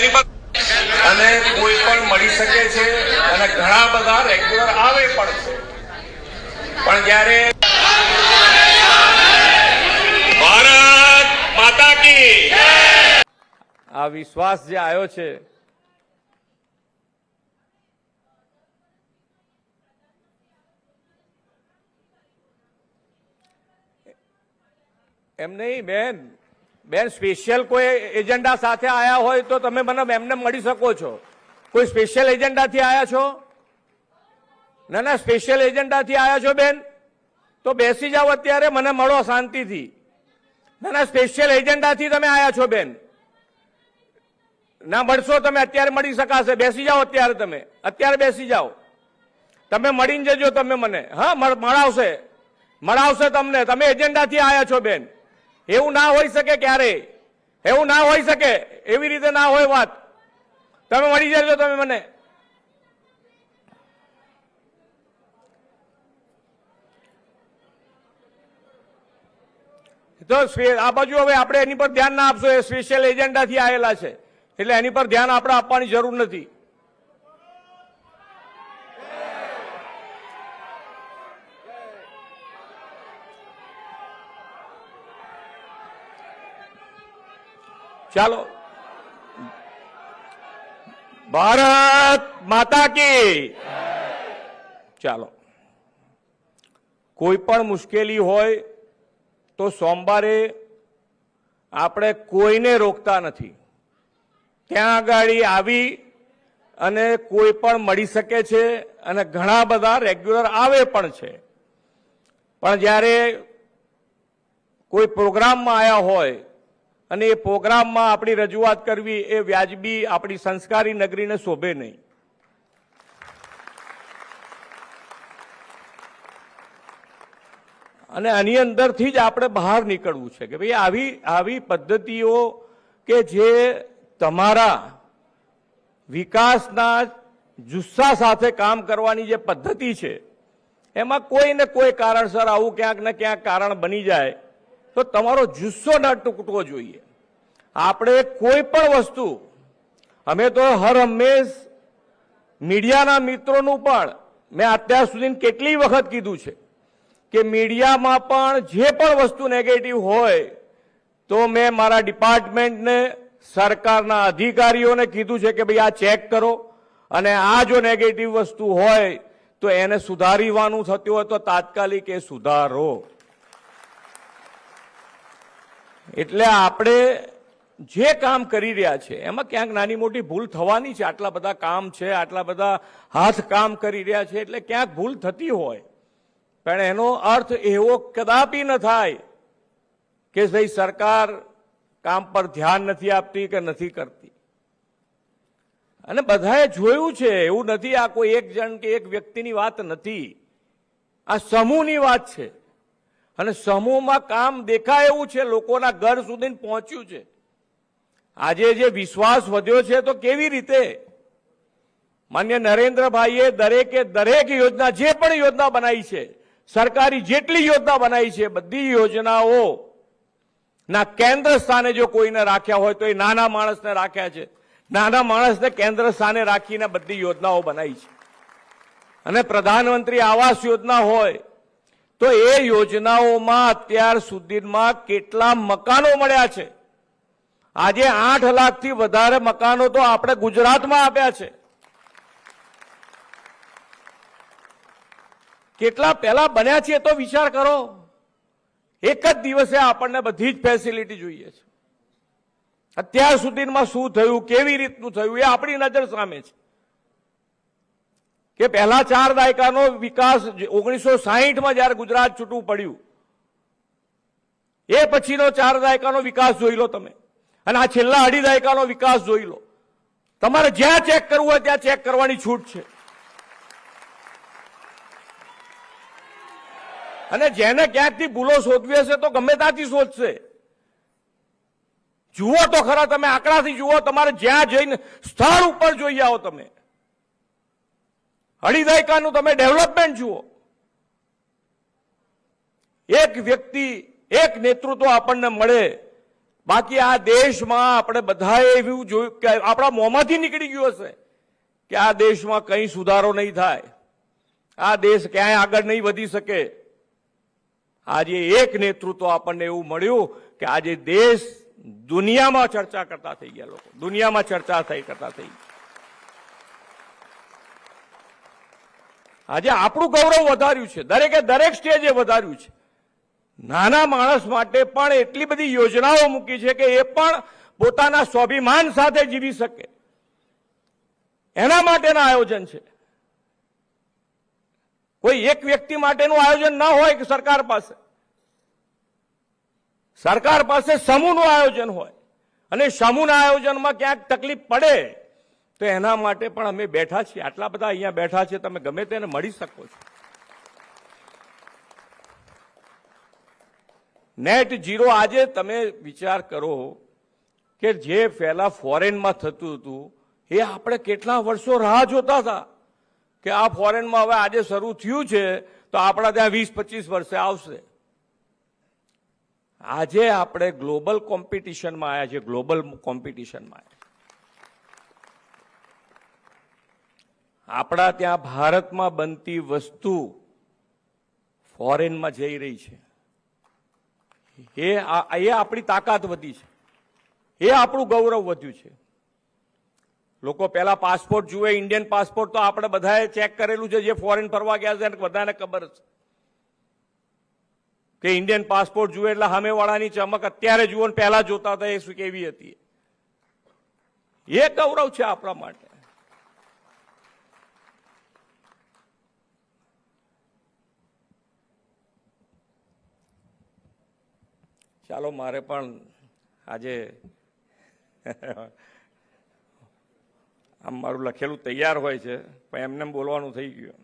અને કોઈ પણ મળી શકે છે અને ઘણા બધા રેગ્યુલર આવે પણ છે. પણ જ્યારે ભારત માતા કી આ વિશ્વાસ જે આવ્યો છે, એમ નહીં બેન બેન સ્પેશિયલ કોઈ એજન્ડા સાથે આયા હોય તો તમે મને એમને મળી શકો છો. કોઈ સ્પેશિયલ એજન્ડાથી આયા છો? ના ના સ્પેશિયલ એજન્ડાથી આયા છો બેન. તો બેસી જાઓ અત્યારે, મને મળો શાંતિથી. ના ના સ્પેશિયલ એજન્ડાથી તમે આયા છો બેન. ના, મળશો તમે, અત્યારે મળી શકાશે. બેસી જાઓ અત્યારે તમે. અત્યારે બેસી જાઓ. તમે મળીને જજો તમે મને. હા મળાવશે. મળાવશે તમને. તમે એજન્ડાથી આયા છો બેન. એવું ના હોઈ શકે ક્યારે એવું ના હોઈ શકે. એવી રીતે ના હોય વાત. તમે મળી જજો તમે મને. તો આ બાજુ હવે આપણે એની પર ધ્યાન ના આપશો. એ સ્પેશિયલ એજન્ડાથી આવેલા છે. એટલે એની પર ધ્યાન આપણે આપવાની જરૂર નથી. ચાલો. ભારત માતા કી ચાલો. કોઈ પણ મુશ્કેલી હોય તો સોમવારે આપણે કોઈને રોકતા નથી. ત્યાં આગળ આવી અને કોઈ પણ મળી શકે છે અને ઘણા બધા રેગ્યુલર આવે પણ છે. પણ જ્યારે કોઈ પ્રોગ્રામમાં આવ્યા હોય અને એ પ્રોગ્રામમાં આપણી રજૂઆત કરવી એ વ્યાજબી આપણી સંસ્કારી નગરીને શોભે નહીં. અને આની અંદરથી જ આપણે બહાર નીકળવું છે કે ભાઈ આવી આવી પદ્ધતિઓ કે જે તમારા વિકાસના જુસ્સા સાથે કામ કરવાની જે પદ્ધતિ છે, એમાં કોઈ ને કોઈ કારણસર આવું ક્યાંક ને ક્યાંક કારણ બની જાય. તો તમારો જુસ્સો ના ટૂંકટવો જોઈએ. આપણે કોઈ પણ વસ્તુ, અમે તો હર હંમેશ મીડિયાના મિત્રોનું પણ મેં અત્યાર સુધી કેટલી વખત કીધું છે કે મીડિયામાં પણ જે પણ વસ્તુ નેગેટિવ હોય, તો મેં મારા ડિપાર્ટમેન્ટને, સરકારના અધિકારીઓને કીધું છે કે ભાઈ આ ચેક કરો અને આ જો નેગેટિવ વસ્તુ હોય, તો એને સુધારીવાનું થતું હોય તો તાત્કાલિક એ સુધારો. એટલે આપણે જે કામ કરી રહ્યા છે, એમાં ક્યાંક નાની મોટી ભૂલ થવાની છે. આટલા બધા કામ છે, આટલા બધા હાથ કામ કરી રહ્યા છે, એટલે ક્યાંક ભૂલ થતી હોય. પણ એનો અર્થ એવો કદાપી ન થાય કે ભાઈ સરકાર કામ પર ધ્યાન નથી આપતી કે નથી કરતી. અને બધાએ જોયું છે, એવું નથી આ કોઈ એક જણ કે એક વ્યક્તિની વાત નથી. આ સમૂહની વાત છે. અને સમૂહમાં કામ દેખાય એવું છે, લોકોના ઘર સુધી પહોંચ્યું છે. આજે જે વિશ્વાસ વધ્યો છે તો કેવી રીતે? માન્ય નરેન્દ્રભાઈએ દરેકે દરેક યોજના, જે પણ યોજના બનાવી છે, સરકારી જેટલી યોજના બનાવી છે, બધી યોજનાઓ ના કેન્દ્ર સ્થાને જો કોઈને રાખ્યા હોય તો એ નાના માણસને રાખ્યા છે. નાના માણસને કેન્દ્ર સ્થાને રાખીને બધી યોજનાઓ બનાવી છે. અને પ્રધાનમંત્રી આવાસ યોજના હોય તો એ યોજનાઓમાં અત્યાર સુધીમાં કેટલા મકાનો મળ્યા છે? આજે આઠ લાખથી વધારે મકાનો તો આપણે ગુજરાતમાં આપ્યા છે. કેટલા પહેલા બન્યા છે તો વિચાર કરો. એક જ દિવસે આપણને બધી જ ફેસિલિટી જોઈએ છે. અત્યાર સુધીમાં શું થયું, કેવી રીતનું થયું, એ આપણી નજર સામે છે. કે પહેલા ચાર દાયકાનો વિકાસ ઓગણીસો સાહીઠમાં જ્યારે ગુજરાત છૂટું પડ્યું, એ પછીનો ચાર દાયકાનો વિકાસ જોઈ લો તમે. અને આ છેલ્લા અઢી દાયકાનો વિકાસ જોઈ લો. તમારે જ્યાં ચેક કરવું હોય ત્યાં ચેક કરવાની છૂટ છે. અને જેને ક્યાંકથી ભૂલો શોધવી હશે તો ગમે ત્યાંથી શોધશે. જુઓ તો ખરા, તમે આંકડાથી જુઓ, તમારે જ્યાં જઈને સ્થળ ઉપર જોઈ આવો તમે. અઢી દાયકાનું તમે ડેવલપમેન્ટ જુઓ. એક વ્યક્તિ, એક નેતૃત્વ આપણને મળે. બાકી આ દેશમાં આપણે બધાએ એવું જોયું કે આપણા મોંમાંથી નીકળી ગયું હશે કે આ દેશમાં કંઈ સુધારો નહીં થાય. આ દેશ ક્યાંય આગળ નહીં વધી શકે. આજે એક નેતૃત્વ આપણને એવું મળ્યું કે આજે દેશ દુનિયામાં ચર્ચા કરતા થઈ ગયા લોકો. દુનિયામાં ચર્ચા થઈ કરતા થઈ. આજે આપણું ગૌરવ વધાર્યું છે. દરેકે દરેક સ્ટેજે વધાર્યું છે. નાના માણસ માટે પણ એટલી બધી યોજનાઓ મૂકી છે કે એ પણ પોતાના સ્વાભિમાન સાથે જીવી શકે. એના માટેના આયોજન છે. કોઈ એક વ્યક્તિ માટેનું આયોજન ના હોય કે સરકાર પાસે. સરકાર પાસે સમૂહનું આયોજન હોય. અને સમૂહના આયોજનમાં ક્યાંક તકલીફ પડે તો એના માટે પણ અમે બેઠા છીએ. આટલા બધા અહીંયા બેઠા છે, તમે ગમે તેને મળી શકો છો. નેટ જીરો આજે તમે વિચાર કરો કે જે પહેલા ફોરેનમાં થતું હતું, એ આપણે કેટલા વર્ષો રાહ જોતા હતા કે આ ફોરેનમાં હવે આજે શરૂ થયું છે, તો આપણા ત્યાં વીસ પચીસ વર્ષે આવશે. આજે આપણે ગ્લોબલ કોમ્પિટિશનમાં આવ્યા છે ગ્લોબલ કોમ્પિટિશનમાં આપણા ત્યાં ભારતમાં બનતી વસ્તુ ફોરેનમાં જઈ રહી છે. એ એ આપણી તાકાત વધી છે. એ આપણું ગૌરવ વધ્યું છે. લોકો પહેલા પાસપોર્ટ જુએ, ઇન્ડિયન પાસપોર્ટ તો આપણે બધાએ ચેક કરેલું છે, જે ફોરેન ફરવા ગયા છે, એને બધાને ખબર છે. કે ઇન્ડિયન પાસપોર્ટ જુએ એટલે સામેવાળાની ચમક અત્યારે જુઓ ને પહેલા જોતા હતા એ શું કેવી હતી. એ ગૌરવ છે આપણા માટે. ચાલો મારે પણ આજે આમ મારું લખેલું તૈયાર હોય છે, પણ એમને એમ બોલવાનું થઈ ગયું.